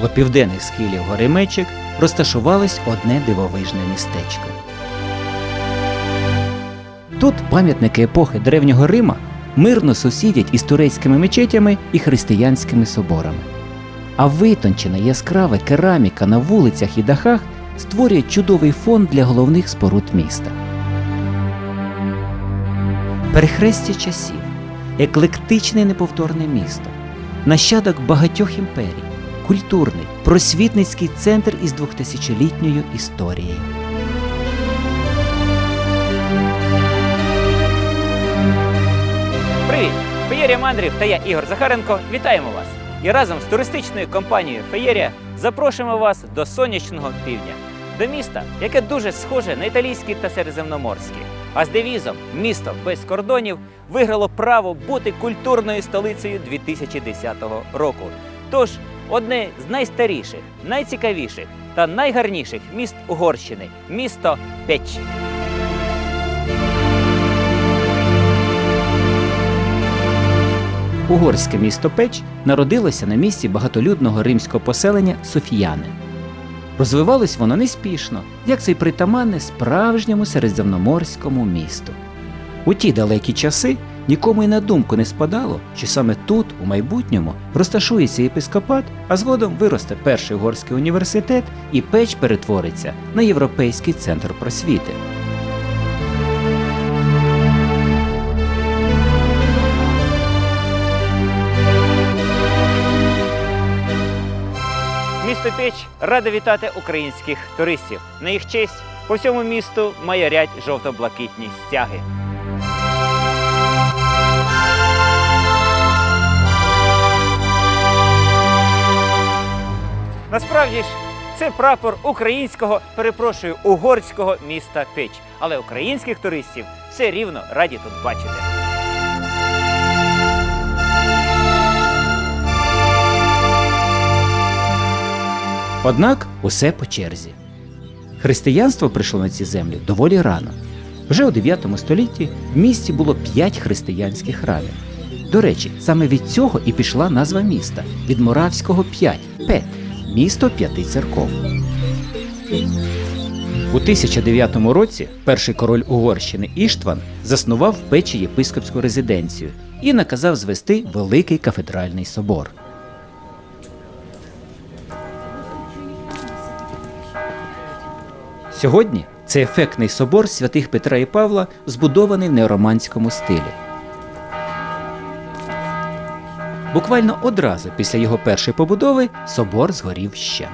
коло південних схилів гори Мечик, розташувалось одне дивовижне містечко. Тут пам'ятники епохи Древнього Рима мирно сусідять із турецькими мечетями і християнськими соборами. А витончена яскрава кераміка на вулицях і дахах створює чудовий фон для головних споруд міста. Перехрестя часів, еклектичне неповторне місто, нащадок багатьох імперій, культурний, просвітницький центр із двохтисячолітньою історією. Привіт! Феєрія Мандрів та я Ігор Захаренко. Вітаємо вас! І разом з туристичною компанією Феєрія запрошуємо вас до сонячного півдня, до міста, яке дуже схоже на італійське та середземноморське. А з девізом Місто без кордонів виграло право бути культурною столицею 2010 року. Тож одне з найстаріших, найцікавіших та найгарніших міст Угорщини місто Печ. Угорське місто Печ народилося на місці багатолюдного римського поселення Софіяни. Розвивалось воно неспішно, як це й притаманне справжньому середземноморському місту. У ті далекі часи нікому й на думку не спадало, що саме тут, у майбутньому, розташується єпископат, а згодом виросте перший угорський університет, і печ перетвориться на європейський центр просвіти. Місто Печ раде вітати українських туристів. На їх честь по всьому місту майорять жовто-блакитні стяги. Насправді ж, це прапор українського, перепрошую, угорського міста Печ. Але українських туристів все рівно раді тут бачити. Однак усе по черзі. Християнство прийшло на ці землі доволі рано. Вже у 9 столітті в місті було 5 християнських храмів. До речі, саме від цього і пішла назва міста від моравського 5 Пет місто п'яти церков. У 1009 році перший король Угорщини Іштван заснував в печі єпископську резиденцію і наказав звести великий кафедральний собор. Сьогодні це ефектний собор святих Петра і Павла, збудований в неороманському стилі. Буквально одразу після його першої побудови собор згорів щент.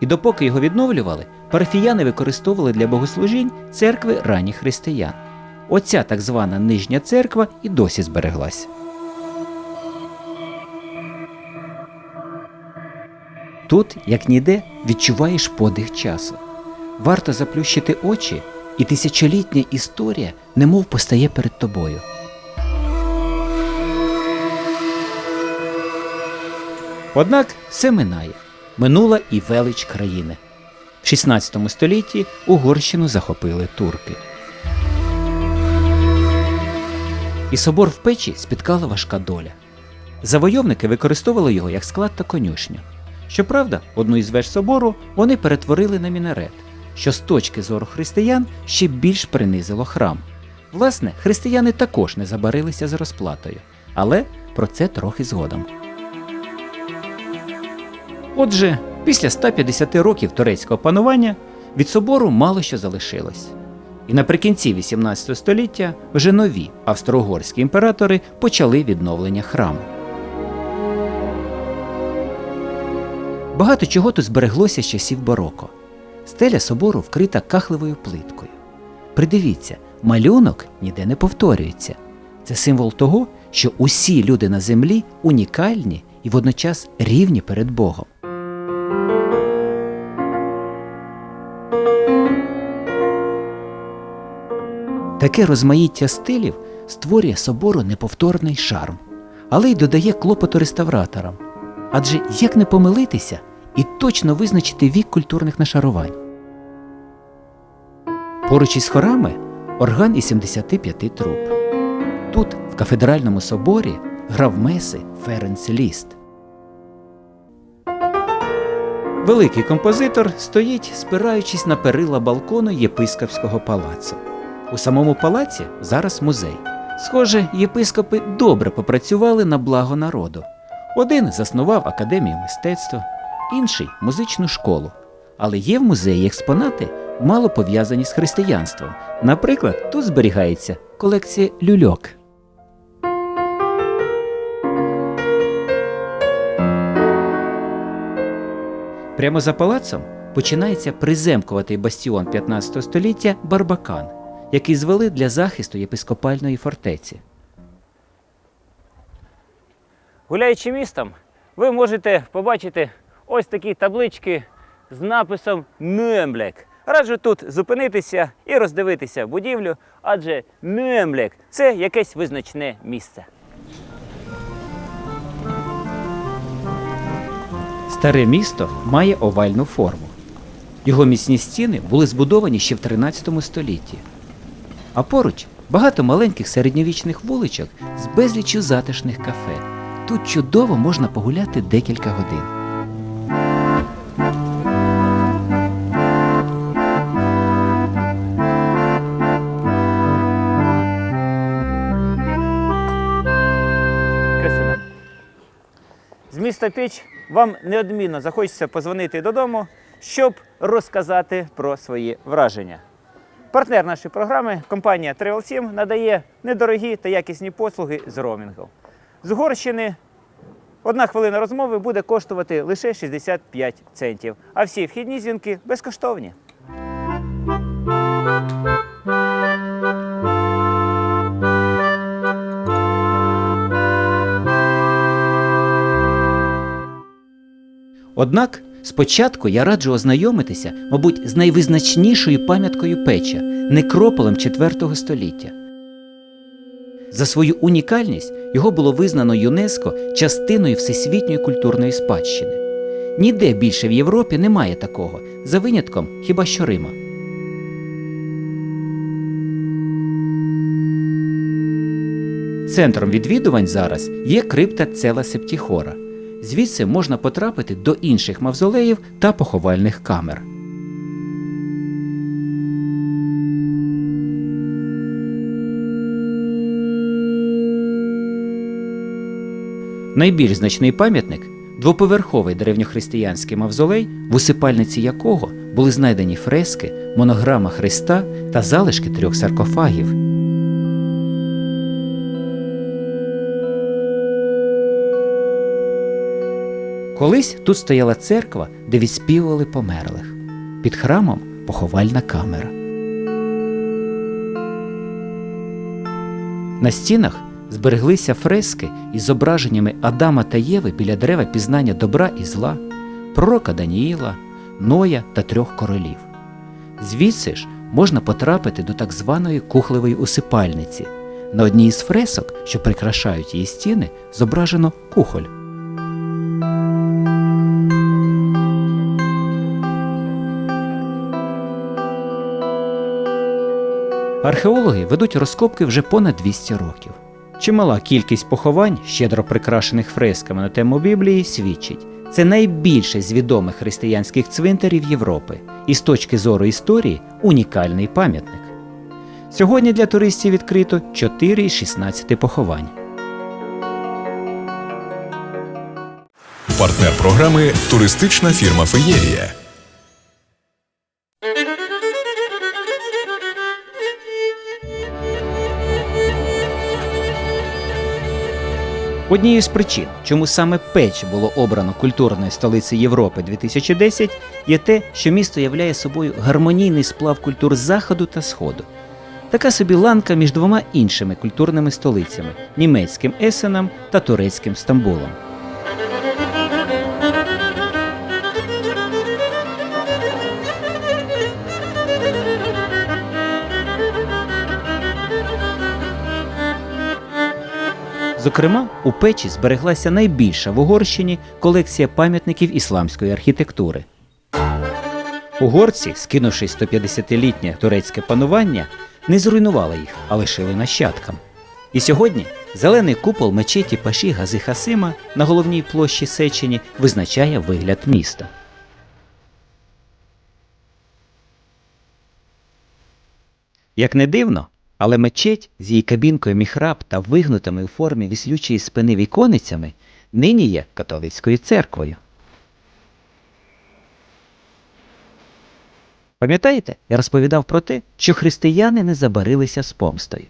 І допоки його відновлювали, парафіяни використовували для богослужінь церкви ранніх християн. Оця так звана нижня церква і досі збереглася. Тут, як ніде, відчуваєш подих часу. Варто заплющити очі, і тисячолітня історія немов постає перед тобою. Однак все минає. Минула і велич країни. В 16 столітті Угорщину захопили турки. І собор в печі спіткала важка доля. Завойовники використовували його як склад та конюшню. Щоправда, одну із веж собору вони перетворили на мінарет, що з точки зору християн ще більш принизило храм. Власне, християни також не забарилися з розплатою, але про це трохи згодом. Отже, після 150 років турецького панування від собору мало що залишилось. І наприкінці 18 століття вже нові австро-угорські імператори почали відновлення храму. Багато чого тут збереглося з часів бароко. Стеля собору вкрита кахливою плиткою. Придивіться, малюнок ніде не повторюється. Це символ того, що усі люди на землі унікальні і водночас рівні перед Богом. Таке розмаїття стилів створює собору неповторний шарм, але й додає клопоту реставраторам. Адже як не помилитися і точно визначити вік культурних нашарувань. Поруч із хорами орган із 75 труб. Тут, в кафедральному соборі, грав Меси Ференс Ліст. Великий композитор стоїть, спираючись на перила балкону єпископського палацу. У самому палаці зараз музей. Схоже, єпископи добре попрацювали на благо народу. Один заснував академію мистецтва, інший музичну школу. Але є в музеї експонати, мало пов'язані з християнством. Наприклад, тут зберігається колекція люльок. Прямо за палацом починається приземкуватий бастіон 15 століття Барбакан, який звели для захисту єпископальної фортеці. Гуляючи містом, ви можете побачити ось такі таблички з написом Нюемблек. Раджу тут зупинитися і роздивитися будівлю, адже Нюемблек – це якесь визначне місце. Старе місто має овальну форму. Його міцні стіни були збудовані ще в 13 столітті. А поруч багато маленьких середньовічних вуличок з безліччю затишних кафе. Тут чудово можна погуляти декілька годин. З міста Піч вам неодмінно захочеться позвонити додому, щоб розказати про свої враження. Партнер нашої програми, компанія Travel7, надає недорогі та якісні послуги з роумінгу. З Угорщини одна хвилина розмови буде коштувати лише 65 центів, а всі вхідні дзвінки безкоштовні. Однак спочатку я раджу ознайомитися, мабуть, з найвизначнішою пам'яткою печа некрополем IV століття. За свою унікальність його було визнано ЮНЕСКО частиною всесвітньої культурної спадщини. Ніде більше в Європі немає такого, за винятком хіба що Рима. Центром відвідувань зараз є крипта Цела Септіхора. Звідси можна потрапити до інших мавзолеїв та поховальних камер. Найбільш значний пам'ятник двоповерховий древньохристиянський мавзолей, в усипальниці якого були знайдені фрески, монограма Христа та залишки трьох саркофагів. Колись тут стояла церква, де відспівували померлих. Під храмом поховальна камера. На стінах збереглися фрески із зображеннями Адама та Єви біля дерева пізнання добра і зла, пророка Даніїла, Ноя та трьох королів. Звідси ж можна потрапити до так званої кухлевої усипальниці. На одній із фресок, що прикрашають її стіни, зображено кухоль. Археологи ведуть розкопки вже понад 200 років. Чимала кількість поховань, щедро прикрашених фресками на тему Біблії, свідчить. Це найбільше з відомих християнських цвинтарів Європи і з точки зору історії унікальний пам'ятник. Сьогодні для туристів відкрито 4 із 16 поховань. Партнер програми туристична фірма Феєрія. Однією з причин, чому саме Печ було обрано культурною столицею Європи 2010, є те, що місто являє собою гармонійний сплав культур Заходу та Сходу. Така собі ланка між двома іншими культурними столицями німецьким Есеном та турецьким Стамбулом. Зокрема, у печі збереглася найбільша в Угорщині колекція пам'ятників ісламської архітектури. Угорці, скинувши 150-літнє турецьке панування, не зруйнували їх, а лишили нащадкам. І сьогодні зелений купол мечеті Паші Гази Хасима на головній площі Сечені визначає вигляд міста. Як не дивно, але мечеть з її кабінкою міхраб та вигнутими у формі віслючої спини віконицями нині є католицькою церквою. Пам'ятаєте, я розповідав про те, що християни не забарилися з помстою.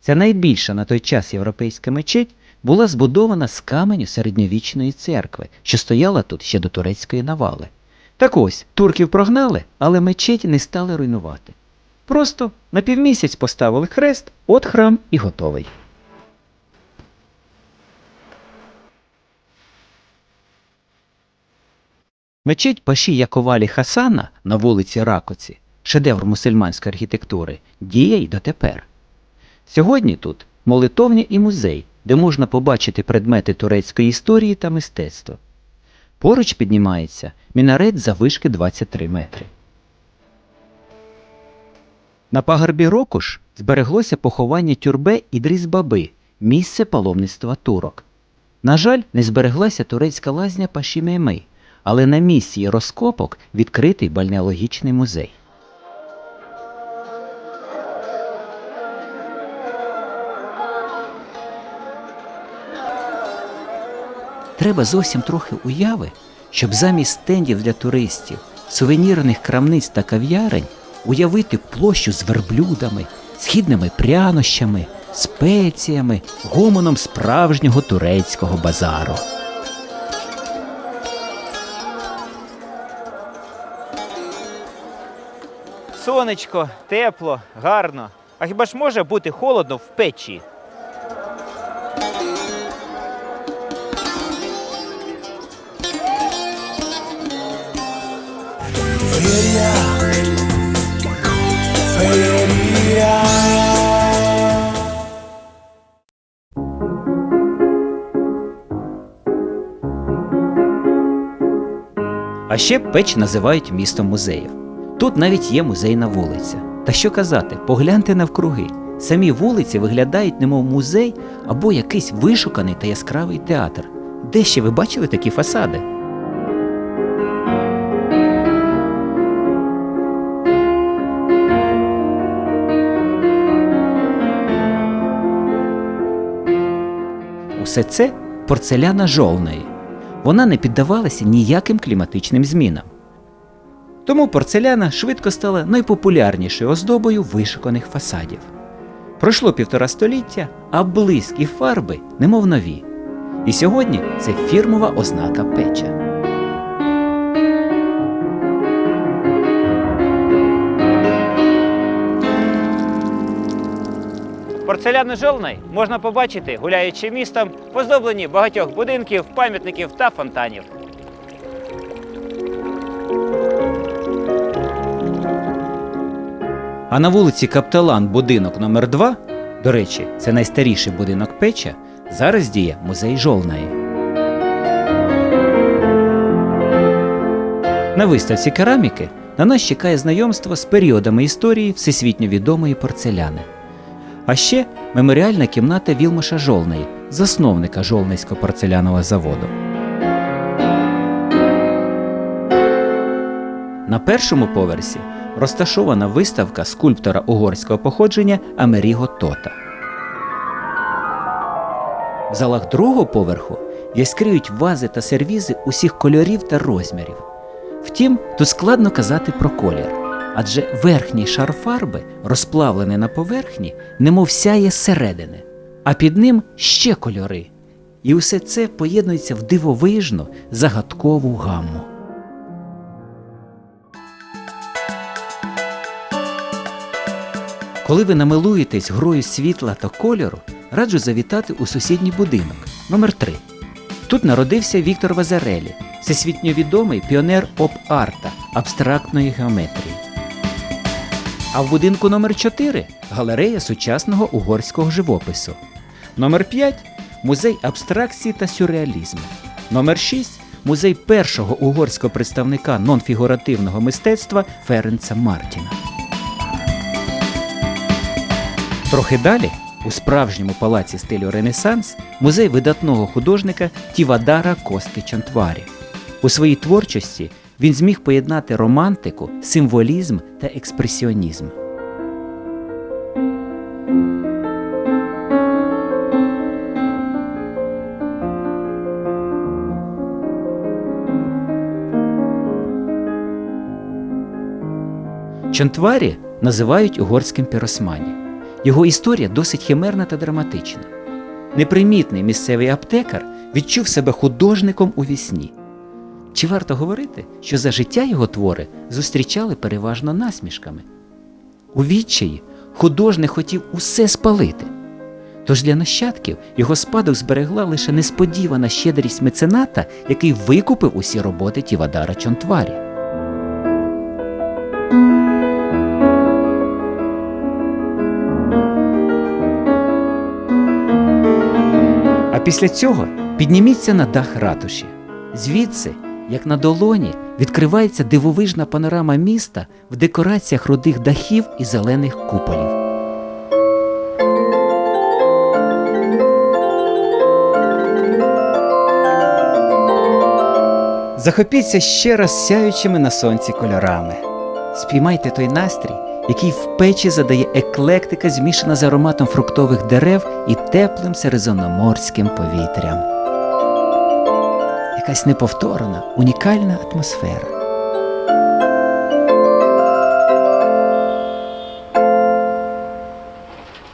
Ця найбільша на той час європейська мечеть була збудована з каменю середньовічної церкви, що стояла тут ще до турецької навали. Так ось, турків прогнали, але мечеть не стали руйнувати. Просто на півмісяць поставили хрест, от храм і готовий. Мечеть Паші Яковалі Хасана на вулиці Ракоці, шедевр мусульманської архітектури, діє й дотепер. Сьогодні тут молитовня і музей, де можна побачити предмети турецької історії та мистецтва. Поруч піднімається мінарет завишки 23 метри. На пагорбі Рокуш збереглося поховання тюрбе Ідріс Баби, місце паломництва турок. На жаль, не збереглася турецька лазня Паші але на місці розкопок відкритий бальнеологічний музей. Треба зовсім трохи уяви, щоб замість стендів для туристів, сувенірних крамниць та кав'ярень уявити площу з верблюдами, східними прянощами, спеціями, гомоном справжнього турецького базару. Сонечко, тепло, гарно. А хіба ж може бути холодно в печі? Ще печ називають містом музеїв. Тут навіть є музейна вулиця. Та що казати, погляньте навкруги. Самі вулиці виглядають немов музей або якийсь вишуканий та яскравий театр. Де ще ви бачили такі фасади? Усе це порцеляна жовної. Вона не піддавалася ніяким кліматичним змінам. Тому порцеляна швидко стала найпопулярнішою оздобою вишиканих фасадів. Пройшло півтора століття, а блиск і фарби немов нові. І сьогодні це фірмова ознака печа. Порцеляну жолной можна побачити, гуляючи містом, поздоблені багатьох будинків, пам'ятників та фонтанів. А на вулиці Капталан будинок номер 2 до речі, це найстаріший будинок печа, зараз діє музей жолної. На виставці кераміки на нас чекає знайомство з періодами історії всесвітньо відомої порцеляни. А ще меморіальна кімната Вілмаша Жолної, засновника Жолнийського порцелянового заводу. На першому поверсі розташована виставка скульптора угорського походження Амеріго Тота. В залах другого поверху яскравіють вази та сервізи усіх кольорів та розмірів. Втім, тут складно казати про колір, адже верхній шар фарби, розплавлений на поверхні, немов сяє зсередини, а під ним ще кольори. І усе це поєднується в дивовижну загадкову гамму. Коли ви намилуєтесь грою світла та кольору, раджу завітати у сусідній будинок номер 3 Тут народився Віктор Вазарелі, всесвітньо відомий піонер оп-арта абстрактної геометрії. А в будинку номер 4 галерея сучасного угорського живопису. Номер 5 музей абстракції та сюрреалізму. Номер 6 музей першого угорського представника нонфігуративного мистецтва Ференца Мартіна. Трохи далі, у справжньому палаці стилю Ренесанс, музей видатного художника Тівадара Костки Чантварі. У своїй творчості він зміг поєднати романтику, символізм та експресіонізм. Чантварі називають угорським піросмані. Його історія досить химерна та драматична. Непримітний місцевий аптекар відчув себе художником у вісні. Чи варто говорити, що за життя його твори зустрічали переважно насмішками? У відчаї художник хотів усе спалити. Тож для нащадків його спадок зберегла лише несподівана щедрість мецената, який викупив усі роботи Тівадара Чонтварі. А після цього підніміться на дах ратуші. Звідси, як на долоні, відкривається дивовижна панорама міста в декораціях рудих дахів і зелених куполів. Захопіться ще раз сяючими на сонці кольорами. Спіймайте той настрій, який в печі задає еклектика, змішана з ароматом фруктових дерев і теплим середземноморським повітрям. Якась неповторна, унікальна атмосфера.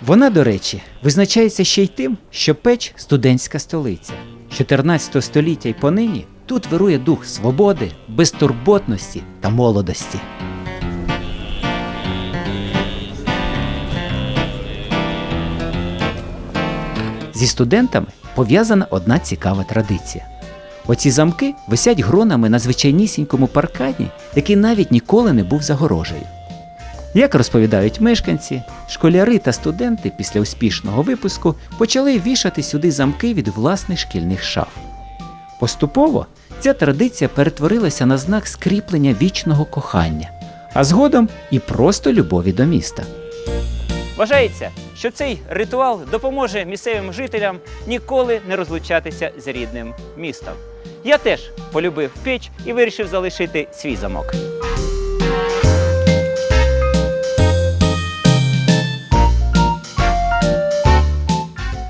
Вона, до речі, визначається ще й тим, що печ студентська столиця. 14 століття й понині тут вирує дух свободи, безтурботності та молодості. Зі студентами пов'язана одна цікава традиція. Оці замки висять гронами на звичайнісінькому паркані, який навіть ніколи не був загорожею. Як розповідають мешканці, школяри та студенти після успішного випуску почали вішати сюди замки від власних шкільних шаф. Поступово ця традиція перетворилася на знак скріплення вічного кохання, а згодом і просто любові до міста. Вважається, що цей ритуал допоможе місцевим жителям ніколи не розлучатися з рідним містом. Я теж полюбив піч і вирішив залишити свій замок.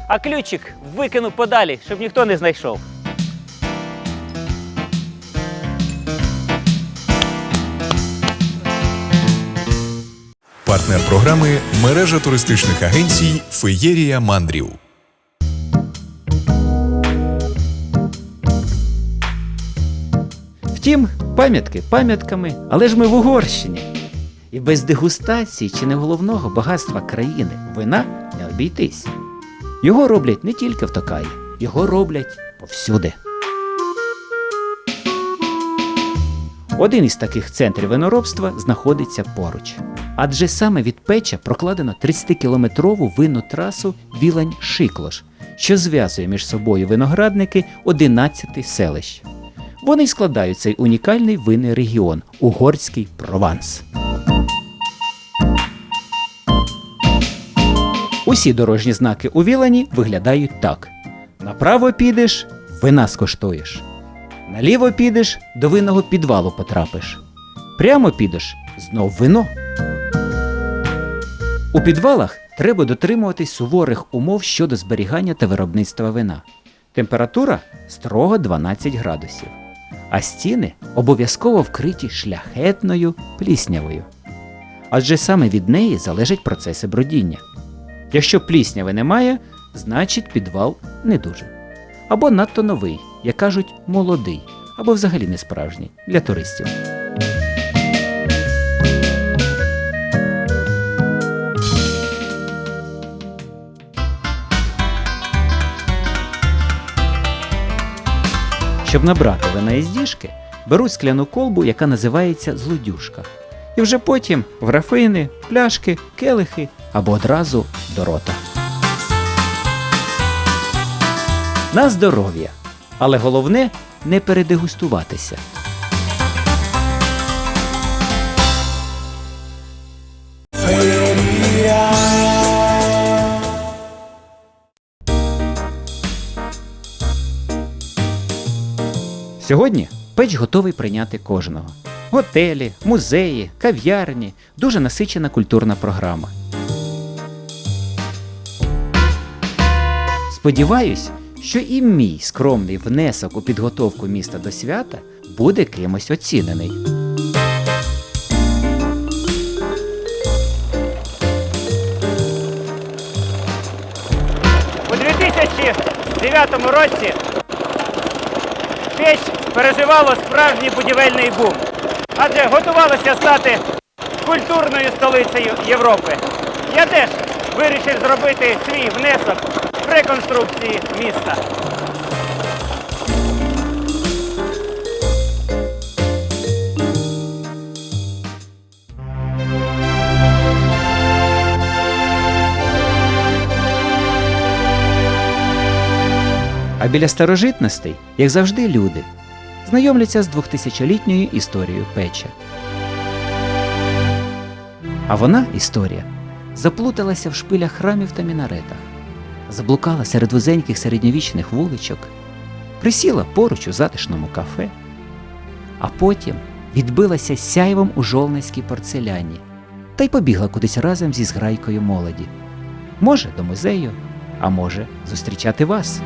А ключик викину подалі, щоб ніхто не знайшов. Партнер програми мережа туристичних агенцій Феєрія Мандрів. Втім, пам'ятки пам'ятками, але ж ми в Угорщині. І без дегустації чи не головного багатства країни вина не обійтись. Його роблять не тільки в Токаї, його роблять повсюди. Один із таких центрів виноробства знаходиться поруч. Адже саме від печа прокладено 30-кілометрову винну трасу Вілань-Шиклош, що зв'язує між собою виноградники 11 селищ. Вони й складають цей унікальний винний регіон угорський Прованс. Усі дорожні знаки у Вілані виглядають так: направо підеш, вина скоштуєш. Наліво підеш, до винного підвалу потрапиш. Прямо підеш знов вино. У підвалах треба дотримуватись суворих умов щодо зберігання та виробництва вина. Температура строго 12 градусів, а стіни обов'язково вкриті шляхетною пліснявою. Адже саме від неї залежать процеси бродіння. Якщо плісняви немає, значить підвал не дуже. Або надто новий, як кажуть, молодий, або взагалі не справжній для туристів. Щоб набрати вина із діжки, беру скляну колбу, яка називається злодюшка. І вже потім в графини, пляшки, келихи або одразу до рота. На здоров'я. Але головне не передегустуватися. Сьогодні печ готовий прийняти кожного. Готелі, музеї, кав'ярні, дуже насичена культурна програма. Сподіваюсь, що і мій скромний внесок у підготовку міста до свята буде кимось оцінений. У 2009 році печ переживало справжній будівельний бум, адже готувалося стати культурною столицею Європи. Я теж вирішив зробити свій внесок в реконструкції міста. А біля старожитностей, як завжди, люди знайомляться з 2000-літньою історією печа. А вона, історія, заплуталася в шпилях храмів та мінаретах, заблукала серед вузеньких середньовічних вуличок, присіла поруч у затишному кафе, а потім відбилася сяйвом у жолницькій порцеляні та й побігла кудись разом зі зграйкою молоді. Може, до музею, а може, зустрічати вас.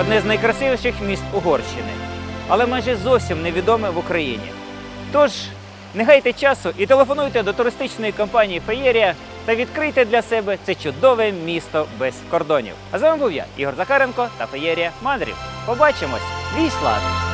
Одне з найкрасивіших міст Угорщини, але майже зовсім невідоме в Україні. Тож, не гайте часу і телефонуйте до туристичної компанії Феєрія та відкрийте для себе це чудове місто без кордонів. А з вами був я, Ігор Захаренко та Феєрія Мандрів. Побачимось! Віслад!